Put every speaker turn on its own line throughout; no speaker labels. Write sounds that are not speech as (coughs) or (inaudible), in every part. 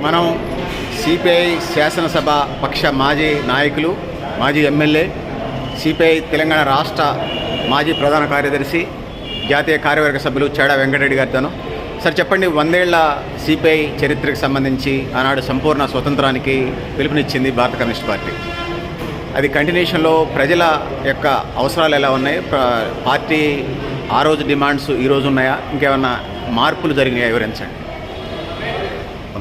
మనం సిపిఐ శాసనసభ పక్ష మాజీ నాయకులు మాజీ ఎమ్మెల్యే సిపిఐ తెలంగాణ రాష్ట్ర మాజీ ప్రధాన కార్యదర్శి జాతీయ కార్యవర్గ సభ్యులు చేడా వెంకటరెడ్డి గారితోను. సార్ చెప్పండి వందేళ్ళ సిపిఐ చరిత్రకు సంబంధించి ఆనాడు సంపూర్ణ స్వతంత్రానికి పిలుపునిచ్చింది భారత కమ్యూనిస్ట్ పార్టీ. అది కంటిన్యూషన్లో ప్రజల యొక్క అవసరాలు ఎలా ఉన్నాయి? పార్టీ ఆ రోజు డిమాండ్స్ ఈరోజు ఉన్నాయా? ఇంకేమన్నా మార్పులు జరిగినాయా? వివరించండి.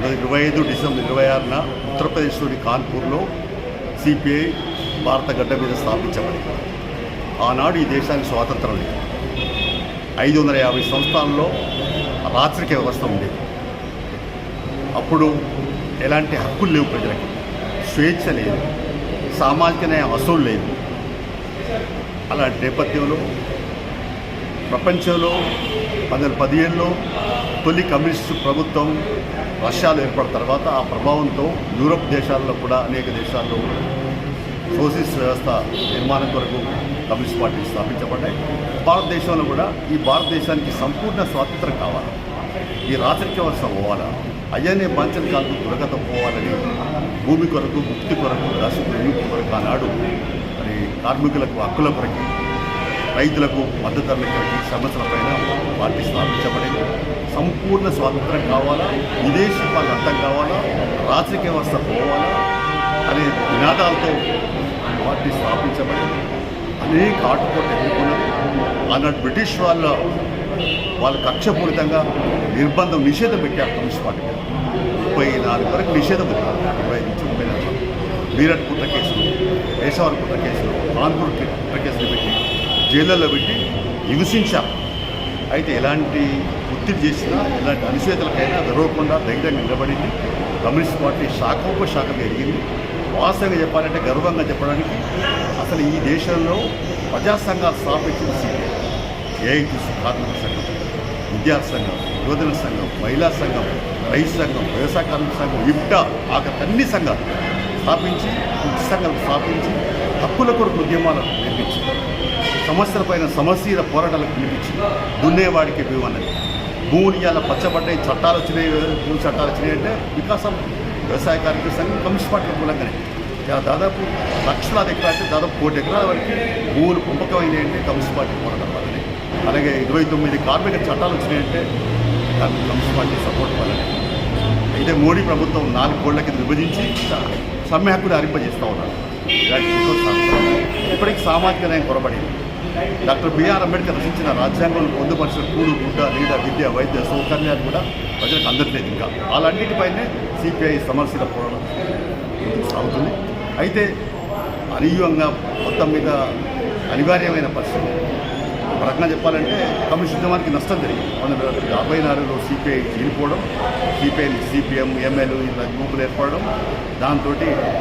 పంతొమ్మిది ఇరవై ఐదు డిసెంబర్ ఇరవై ఆరున ఉత్తరప్రదేశ్లోని కాన్పూర్లో సిపిఐ భారత గడ్డ మీద స్థాపించబడింది. ఆనాడు ఈ దేశానికి స్వాతంత్రం లేదు. ఐదు వందల యాభై సంవత్సరాల్లో రాత్రిక వ్యవస్థ ఉండేది. అప్పుడు ఎలాంటి హక్కులు లేవు ప్రజలకి. స్వేచ్ఛ లేదు. సామాజిక న్యాయం అసలు లేదు. అలాంటి నేపథ్యంలో ప్రపంచంలో పంతొమ్మిది పదిహేనులో తొలి కమ్యూనిస్టు ప్రభుత్వం రష్యాలు ఏర్పడిన తర్వాత ఆ ప్రభావంతో యూరప్ దేశాల్లో కూడా అనేక దేశాల్లో సోషలిస్ట్ వ్యవస్థ నిర్మాణం కొరకు కమ్యూనిస్ట్ పార్టీ స్థాపించబడ్డాయి. భారతదేశంలో కూడా ఈ భారతదేశానికి సంపూర్ణ స్వాతంత్రం కావాలి. ఈ రాచరిక పోవాలా? అయ్యనే బాంచన కాలకు పోవాలని భూమి కొరకు ముక్తి కొరకు రాష్ట్ర కొరకు ఆనాడు మరి కార్మికులకు హక్కుల కొరకు రైతులకు మద్దతు ధరలకి సమస్యల పైన పార్టీ స్థాపించబడింది సంపూర్ణ స్వాతంత్రం కావాలా? విదేశీ వాళ్ళు అర్థం కావాలా? రాజకీయ వ్యవస్థ పోవాలా? అనే నినాదాలతో పార్టీ స్థాపించబడింది అనేక ఆటుపోట్లు ఎదుర్కొన్నది. ఆనాడు బ్రిటిష్ వాళ్ళ వాళ్ళ కక్షపూరితంగా నిర్బంధం నిషేధం పెట్టారు కమ్యూనిస్ట్ పార్టీ. మీద ముప్పై నాలుగు వరకు నిషేధం పెట్టారు ఇరవై నుంచి ముప్పై నాలుగు మీరట్ కుట్ర కేసులు కేశవర్ కుట్ర కేసులు కాన్పూర్ కుట్ర కేసులు పెట్టి జైళ్ళల్లో పెట్టి హింసించారు అయితే ఎలాంటి ఒత్తిడి చేసినా ఎలాంటి అనిశ్చేతలకైనా గర్వకుండా ధైర్యంగా నిలబడింది. కమ్యూనిస్ట్ పార్టీ శాఖోపశాఖగా ఎదిగింది. వాస్తవంగా చెప్పాలంటే గర్వంగా చెప్పడానికి అసలు ఈ దేశంలో ప్రజా సంఘాలు స్థాపించిన సీటే ఏఐటీసీ కార్మిక సంఘం విద్యార్థి సంఘం యువజన సంఘం మహిళా సంఘం రైతు సంఘం వ్యవసాయ కార్మిక సంఘం ఇప్టా ఆఖరి అన్ని సంఘాలు స్థాపించి సంఘాలు స్థాపించి హక్కుల కొరకు ఉద్యమాలను నిర్మించింది సమస్యలపైన సమస్యల పోరాటాలకు పిలిపించి దున్నేవాడికి అన్నది. భూములు ఇవాళ పచ్చబడ్డాయి చట్టాలు వచ్చినాయి భూ చట్టాలు వచ్చినాయి అంటే వికాసం వ్యవసాయ కార్మిక సంఘం కమ్యూనిస్ట్ పార్టీ మూలంగానే. ఇలా దాదాపు లక్షలాది ఎకరాలు అంటే దాదాపు కోటి ఎకరాల వరకు భూములు పుంపకమైనవి అంటే కమ్యూనిస్ట్ పార్టీ పోరాటం వల్లనే. అలాగే ఇరవై తొమ్మిది కార్మిక చట్టాలు వచ్చినాయంటే దానికి కమ్యూనిస్ట్ పార్టీ సపోర్ట్ వల్లనే. అయితే మోడీ ప్రభుత్వం నాలుగు కోళ్ళ కింద విభజించి సమ్మె హక్కులు అరింపజేస్తూ ఉన్నారు. ఇలాంటి ఇంకో సామాజిక న్యాయం కొరబడింది. డాక్టర్ బిఆర్ అంబేద్కర్ రచించిన రాజ్యాంగంలో పొందుపరిచిన కూడు గుడ్డ నీడ విద్య వైద్య సౌకర్యాలు కూడా ప్రజలకు అందట్లేదు ఇంకా. వాళ్ళన్నిటిపైనే సిపిఐ సమస్యల పోరాటం సాగుతుంది. అయితే అనియోగంగా మొత్తం మీద అనివార్యమైన పరిస్థితి. ఒక రకంగా చెప్పాలంటే కమ్యూనిస్ట్ ఉద్యమానికి నష్టం జరిగింది. యాభై నాలుగులో సిపిఐ చీలిపోవడం సిపిఐ సిపిఎం ఎంఎల్ ఇలా గ్రూపులు ఏర్పడడం దాంతో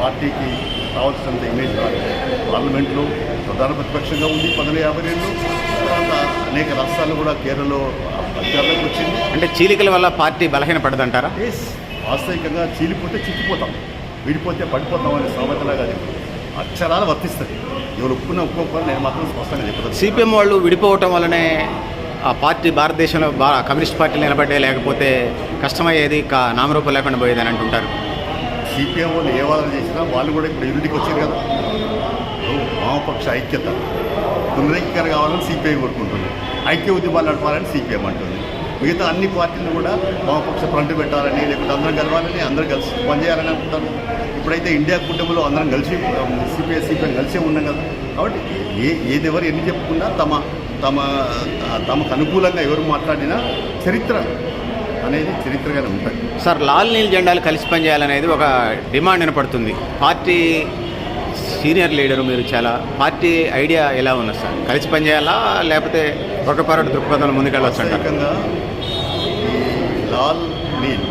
పార్టీకి కావాల్సినంత ఇమేజ్ రాలేదు పార్లమెంట్లో ప్రధాన ప్రతిపక్షంగా ఉంది పంతొమ్మిది యాభై రెండులో తర్వాత అనేక రాష్ట్రాలు కూడా కేరళలో అధికారంలోకి వచ్చింది.
అంటే చీలికల వల్ల పార్టీ బలహీనపడదంటారా
ఎస్ వాస్తవికంగా చీలిపోతే చిక్కిపోతాం. విడిపోతే పడిపోతాం అనే సామెతలాగా అది అక్షరాలు వర్తిస్తుంది ఎవరు ఒప్పుకున్నా ఒప్పుకోకపోయినా నేను మాత్రం స్పష్టంగా చెప్పదు
సిపిఎం వాళ్ళు విడిపోవటం వల్లనే ఆ పార్టీ భారతదేశంలో బా కమ్యూనిస్ట్ పార్టీలు నిలబడ్డే లేకపోతే కష్టమయ్యేది కా నామరూపం లేకుండా పోయేదని అంటుంటారు.
సిపిఎం వాళ్ళు ఏ వాదన చేసినా వాళ్ళు కూడా ఇప్పుడు యూనిటీకి వచ్చారు కదా. వామపక్ష ఐక్యత. పునరైక్యత కావాలని సిపిఐ కోరుకుంటుంది. ఐక్య ఉద్యమాలు నడపాలని సిపిఎం అంటుంది. మిగతా అన్ని పార్టీలు కూడా వామపక్ష ఫ్రంట్ పెట్టాలని లేకపోతే అందరం కలవాలని అందరం కలిసి పనిచేయాలని అనుకుంటారు ఇప్పుడైతే ఇండియా కుటుంబంలో అందరం కలిసి సిపిఐ సిపిఎం కలిసే ఉన్నాం కదా. కాబట్టి ఏ ఏది ఎవరు ఎన్ని చెప్పుకున్నా తమ తమ తమకు అనుకూలంగా ఎవరు మాట్లాడినా చరిత్ర అనేది చరిత్రగానే ఉంటుంది.
సార్ లాల్ నీల్ జెండాలు కలిసి పనిచేయాలనేది ఒక డిమాండ్ వినపడుతుంది. పార్టీ సీనియర్ లీడరు మీరు చాలా పార్టీ ఐడియా ఎలా ఉన్నది సార్? కలిసి పనిచేయాలా లేకపోతే ఒక పరటు దృక్పథంలో ముందుకెళ్ళొచ్చు
ఈ లాల్ నీల్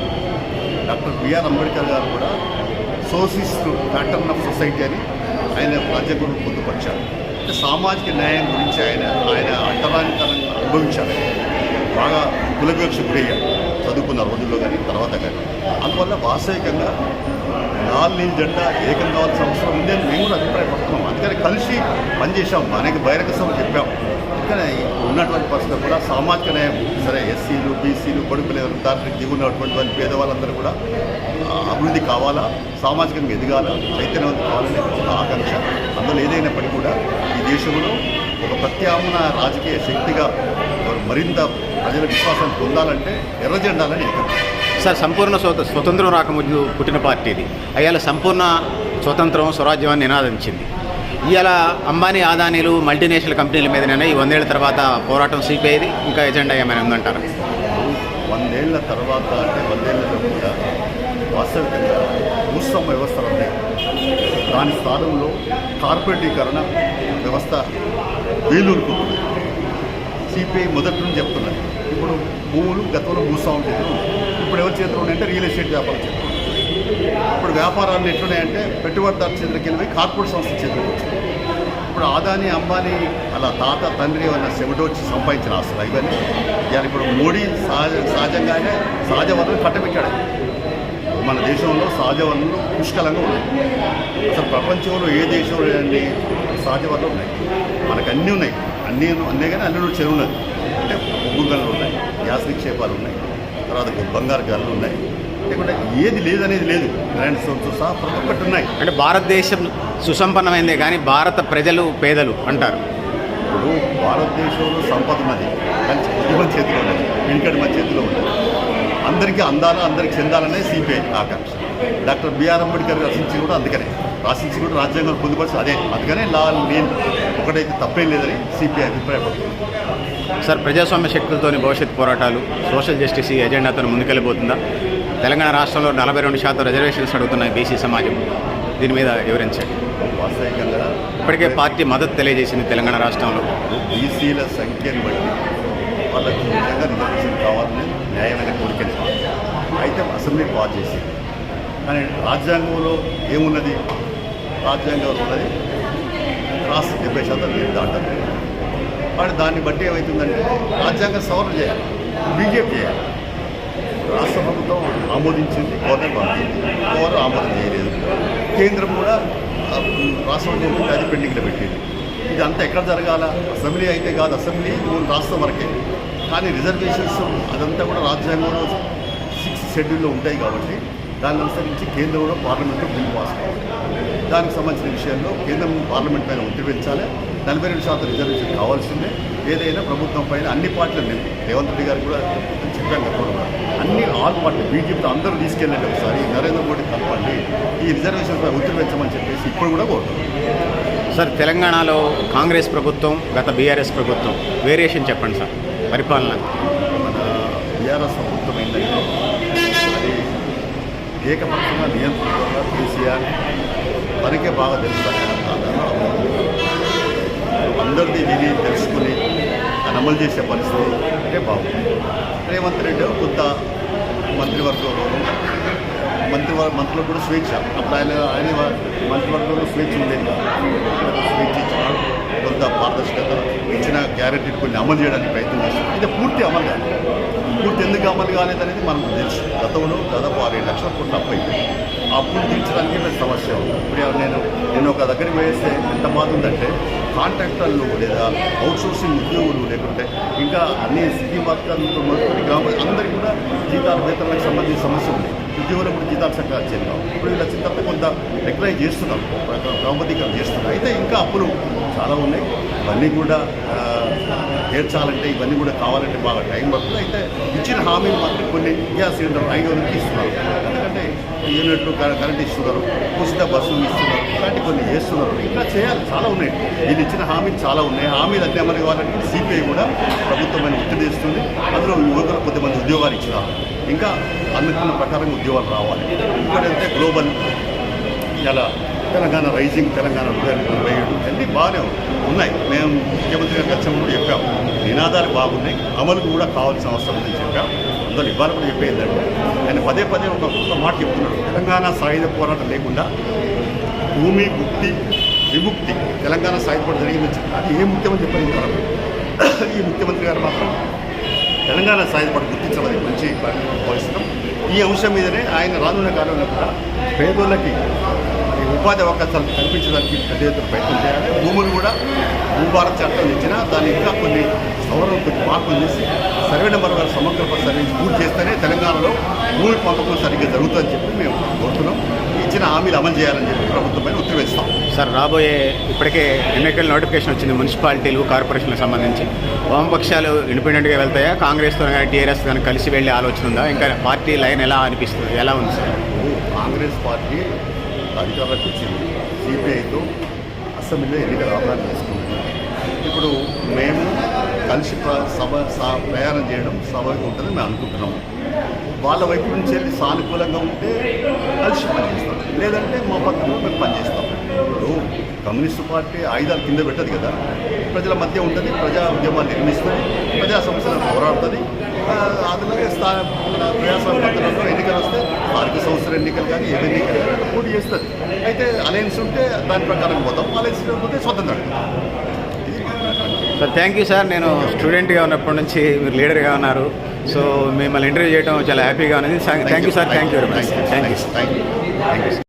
డాక్టర్ బిఆర్ అంబేద్కర్ గారు కూడా సోషలిస్ట్ ప్యాటర్న్ ఆఫ్ సొసైటీ అని ఆయన రాజ్యాంగంలో పొందుపరిచారు. అంటే సామాజిక న్యాయం గురించి ఆయన ఆయన అంతరానితనంగా అనుభవించారు. బాగా కులవివక్ష గురయ్యారు. చదువుకున్న రోజుల్లో కానీ తర్వాత కానీ. అందువల్ల వాస్తవికంగా నాలుగు జెండా ఏకం కావాల్సిన అవసరం ఉంది అని మేము కూడా అభిప్రాయపడుతున్నాం. అందుకని కలిసి పనిచేసాం అనేక బహిరంగ సభలు చెప్పాం. అందుకనే ఉన్నటువంటి పరిస్థితులు కూడా సామాజిక న్యాయం సరే ఎస్సీలు బీసీలు కొడుకు లేదా దాంట్లో దిగున్నటువంటి వాళ్ళు పేదవాళ్ళందరూ కూడా అభివృద్ధి కావాలా? సామాజికంగా ఎదగాల? చైతన్యవంతం కావాలనే ఒక ఆకాంక్ష. అందులో ఏదైనప్పటికీ కూడా ఈ దేశంలో ఒక ప్రత్యామ్నాయ రాజకీయ శక్తిగా మరింత ప్రజల విశ్వాసాన్ని పొందాలంటే ఎర్రజెండాలని
సార్ సంపూర్ణ స్వత స్వతంత్రం రాకముందు పుట్టిన పార్టీ ఇది. అయ్యాల సంపూర్ణ స్వతంత్రం స్వరాజ్యం అని నినాదించింది. ఇవాళ అంబానీ ఆదానీలు మల్టీనేషనల్ కంపెనీల మీదనైనా ఈ వందేళ్ళ తర్వాత పోరాటం సిపిఐది ఇంకా ఎజెండా ఏమైనా ఉందంటారు?
వందేళ్ళ తర్వాత అంటే వందేళ్ళ కూడా వాస్తవికంగా భూస్వామ వ్యవస్థలు ఉన్నాయి. దాని స్థానంలో కార్పొరేటీకరణ వ్యవస్థ వేలూరుకుంటుంది సిపిఐ మొదటి నుంచి చెప్తున్నది. ఇప్పుడు భూములు గతంలో భూస్వామ్య చేతులు ఇప్పుడు ఎవరి చేతిలో ఉన్నాయంటే రియల్ ఎస్టేట్ వ్యాపారం చేతులు ఇప్పుడు వ్యాపారాలు ఎట్లున్నాయంటే పెట్టుబడిదారు చేతులకి వెళ్ళి కార్పొరేట్ సంస్థ చేతులకు వచ్చింది ఇప్పుడు ఆదాని అంబానీ అలా తాత తండ్రి అన్న చెమటొచ్చి సంపాదించిన ఆస్తులు ఇవన్నీ. ఇవాళ ఇప్పుడు మోడీ సహజ సహజంగానే సహజ వనరులు కట్టబెట్టాడు. మన దేశంలో సహజ వనరులు పుష్కలంగా ఉన్నాయి. అసలు ప్రపంచంలో ఏ దేశంలో లేదండి సహజ వనరులు ఉన్నాయి. మనకు అన్నీ ఉన్నాయి. అన్నీ అన్నీ కానీ అన్ని చెరువు ఉన్నది. అంటే బొగ్గు గనులు ఉన్నాయి. గ్యాస్ నిక్షేపాలు ఉన్నాయి. తర్వాత బంగారు గనులు ఉన్నాయి. లేకుంటే ఏది లేదనేది లేదు. గ్రాండ్ సోర్స్ సహా ప్రతి ఒక్కటి ఉన్నాయి.
అంటే భారతదేశం సుసంపన్నమైందే కానీ భారత ప్రజలు పేదలు అంటారు.
ఇప్పుడు భారతదేశంలో సంపద ఉన్నది. కానీ మంది చేతిలో ఉన్నది. వెనుకటి మన చేతిలో ఉన్నది. అందరికీ అందాలా అందరికీ చెందాలనే సిపిఐ ఆకాంక్ష. డాక్టర్ బిఆర్ అంబేద్కర్ రచించి కూడా అందుకనే. రాసించి కూడా రాజ్యాంగం పొందుపరిచి అదే. అందుకనే లా నేను ఒకటైతే తప్పేం లేదని సిపిఐ అభిప్రాయపడుతుంది
సార్ ప్రజాస్వామ్య శక్తులతోని భవిష్యత్ పోరాటాలు సోషల్ జస్టిస్ ఈ ఎజెండాతో ముందుకెళ్ళిపోతుందా తెలంగాణ రాష్ట్రంలో నలభై రెండు శాతం రిజర్వేషన్స్ అడుగుతున్నాయి బీసీ సమాజం దీని మీద వివరించండి.
వాస్తవికంగా
ఇప్పటికే పార్టీ మద్దతు తెలియజేసింది తెలంగాణ రాష్ట్రంలో.
బీసీల సంఖ్యను బట్టి వాళ్ళకు నిజంగా రిజర్వేషన్ కావాలని న్యాయమైన కోరికనే అయితే అసెంబ్లీ పాస్ చేసి కానీ రాజ్యాంగంలో ఏమున్నది? రాజ్యాంగంలో ఉన్నది రాష్ట్ర డెబ్బై శాతం లేదు దాంట్లో వాడు దాన్ని బట్టి ఏమవుతుందంటే రాజ్యాంగ సవరణ చేయాలి. బీజేపీ చేయాలి. రాష్ట్ర ప్రభుత్వం ఆమోదించింది గవర్నర్ పంపింది గవర్నర్ ఆమోదం చేయలేదు. కేంద్రం కూడా రాష్ట్రం చెప్పింది అది పెండింగ్లో పెట్టింది. ఇది అంతా ఎక్కడ జరగాల? అసెంబ్లీ అయితే కాదు అసెంబ్లీ మూడు రాష్ట్రం వరకే. కానీ రిజర్వేషన్స్ అదంతా కూడా రాజ్యాంగంలో సిక్స్ షెడ్యూల్లో ఉంటాయి కాబట్టి దాన్ని అనుసరించి కేంద్రంలో పార్లమెంట్లో బిల్ పాస్ కావాలి దానికి సంబంధించిన విషయాల్లో కేంద్రం పార్లమెంట్ పైన ఒత్తిడి పెంచాలి. నలభై రెండు శాతం రిజర్వేషన్ కావాల్సిందే. ఏదైనా ప్రభుత్వం పైన అన్ని పార్టీలు నింపి రేవంత్ రెడ్డి గారు కూడా చెప్పాను కూడా అన్ని ఆల్ పార్టీ బీజేపీతో అందరూ తీసుకెళ్ళండి ఒకసారి నరేంద్ర మోడీ కలపండి ఈ రిజర్వేషన్ పై ఒత్తిడి పెంచమని చెప్పేసి ఇప్పుడు కూడా కోరుతున్నాం.
సార్ తెలంగాణలో కాంగ్రెస్ ప్రభుత్వం గత బీఆర్ఎస్ ప్రభుత్వం వేరియేషన్ చెప్పండి సార్ పరిపాలన.
మన బీఆర్ఎస్ ప్రభుత్వం ఏంటంటే అది ఏకపక్షంగా నియంత్రణగా కేసీఆర్ తనకే బాగా తెలుసు అందరిది విని తెలుసుకుని దాన్ని అమలు చేసే పరిస్థితి అంటే బాగుంది. రేవంత్ రెడ్డి కొత్త మంత్రివర్గంలో మంత్రివర్ మంత్రులకు కూడా స్వేచ్ఛ. అప్పుడు ఆయన ఆయన మంత్రివర్గంలో స్వేచ్ఛ ఉండేది స్వేచ్ఛ ఇచ్చినాడు కొంత పారదర్శకత ఇచ్చిన గ్యారెంటీ కొన్ని అమలు చేయడానికి ప్రయత్నం చేస్తున్నాం ఇది పూర్తి అమలు కాదు పూర్తి ఎందుకు అమలు కాలేదనేది మనకు తెలుసు. గతంలో దాదాపు ఆరు ఏడు లక్షల కోట్లు అప్పు అయిపోయింది ఆ అప్పులు తీర్చడానికి పెద్ద సమస్య ఉంది? ఇప్పుడు నేను నేను ఒక దగ్గరికి వేస్తే ఎంత బాధ ఉందంటే కాంట్రాక్టర్లు లేదా అవుట్సోర్సింగ్ ఉద్యోగులు లేకుంటే ఇంకా అన్ని సిటీ వర్కర్లతో మొదలుకొని గ్రామ అందరికీ కూడా జీతాల వేతనాలకు సంబంధించిన సమస్య ఉంది. ఉద్యోగులకు కూడా జీతాలు చక్కగా చేద్దాం ఇప్పుడు వీళ్ళు వచ్చిన తర్వాత కొంత రెగ్యులైజ్ చేస్తున్నాం క్రమబద్ధీకరణ చేస్తున్నాం అయితే ఇంకా అప్పులు చాలా ఉన్నాయి. ఇవన్నీ కూడా తీర్చాలంటే ఇవన్నీ కూడా కావాలంటే బాగా టైం పడుతుంది. అయితే ఇచ్చిన హామీలు మాత్రం కొన్ని గ్యాస్ సిలిండర్ ఐదు వందలకి ఇస్తున్నారు. ఎందుకంటే యూనిట్లు కరెంట్ ఇస్తున్నారు ఉచిత బస్సులు ఇస్తున్నారు ఇలాంటి కొన్ని చేస్తున్నారు. ఇంకా చేయాలి చాలా ఉన్నాయి. వీళ్ళు ఇచ్చిన హామీలు చాలా ఉన్నాయి. హామీలు అన్ని అమలు కావాలంటే సిపిఐ కూడా ప్రభుత్వమైన ఒత్తిడి చేస్తుంది అందులో యువకులు కొద్దిమంది ఉద్యోగాలు ఇచ్చినారు. ఇంకా అందుకున్న ప్రకారం ఉద్యోగాలు రావాలి. ఇంకోటైతే గ్లోబల్ ఇలా తెలంగాణ రైజింగ్ తెలంగాణ రెండు వేల ఇరవై ఏడు. అన్నీ బాగానే ఉన్నాయి. మేము ముఖ్యమంత్రి గారు వచ్చాము చెప్పాము. నినాదాలు బాగున్నాయి అమలు కూడా కావాల్సిన అవసరం ఉందని చెప్పాం అందరూ ఇవ్వాలి కూడా చెప్పేదండి ఆయన పదే పదే ఒక కొత్త మాట చెప్తున్నాడు తెలంగాణ సాయుధ పోరాటం లేకుండా భూమి ముక్తి విముక్తి తెలంగాణ సాయుధ పోరాటం జరిగిందని చెప్పి అది ఏ ముఖ్యమంత్రి చెప్పారు ఇంతవరకు (coughs) ఈ ముఖ్యమంత్రి గారు మాత్రం తెలంగాణ సాయుధపడి గుర్తించమని మంచి భావిస్తున్నాం ఈ అంశం మీదనే ఆయన రానున్న కాలంలో కూడా పేదోళ్ళకి ఉపాధి అవకాశాలు కల్పించడానికి పెద్ద ఎత్తున ప్రయత్నం చేయాలి. భూములు కూడా భూభారత్ చట్టం ఇచ్చినా దాన్ని ఇంకా కొన్ని సవరణ కొన్ని మార్పులు చేసి సర్వే నెంబర్ వారి సమగ్ర సర్వే పూర్తి చేస్తేనే తెలంగాణలో భూమి పంపకం సరిగ్గా జరుగుతుందని చెప్పి మేము కోరుతున్నాం. ఇచ్చిన హామీలు అమలు చేయాలని చెప్పి ప్రభుత్వమైన ఒత్తిడి వేస్తాం.
సార్ రాబోయే ఇప్పటికే ఎన్నికల నోటిఫికేషన్ వచ్చింది మున్సిపాలిటీలు కార్పొరేషన్లకు సంబంధించి. వామపక్షాలు ఇండిపెండెంట్గా వెళ్తాయా? కాంగ్రెస్తో కానీ టీఆర్ఎస్ కానీ కలిసి వెళ్ళే ఆలోచన ఉందా? ఇంకా పార్టీ లైన్ ఎలా అనిపిస్తుంది? ఎలా ఉంది సార్?
కాంగ్రెస్ పార్టీ అధికారులకు వచ్చింది సిపిఐతో అసెంబ్లీలో ఎన్నికల ఆహ్వానం చేసుకుంది ఇప్పుడు మేము కలిసి ప్ర- సభ ప్రయాణం చేయడం సభకు ఉంటుందని మేము అనుకుంటున్నాము. వాళ్ళ వైపు నుంచి వెళ్ళి సానుకూలంగా ఉంటే కలిసి పనిచేస్తాం లేదంటే మా పక్కన మేము పనిచేస్తాం ఇప్పుడు కమ్యూనిస్టు పార్టీ ఆయుధాలు కింద పెట్టదు కదా. ప్రజల మధ్య ఉంటుంది ప్రజా ఉద్యమాలు నిర్మిస్తుంది ప్రజా సమస్యలను పోరాడుతుంది. ఆ, అందులోనే స్థా ప్రజాస్వామ్య పద్ధతిలో ఎన్నికలు వస్తే స్థానిక సంస్థల ఎన్నికలు కానీ ఏ ఎన్నికలు పోటీ చేస్తుంది అయితే అలయన్స్ ఉంటే దాని ప్రకారం పోతాం అలయన్స్ లేకపోతే స్వతంత్రం
సార్ థ్యాంక్ యూ సార్ నేను స్టూడెంట్గా ఉన్నప్పటి నుంచి మీరు లీడర్గా ఉన్నారు. సో మిమ్మల్ని ఇంటర్వ్యూ చేయడం చాలా హ్యాపీగా ఉన్నది. Thank you sir thank you very much
thank you thank you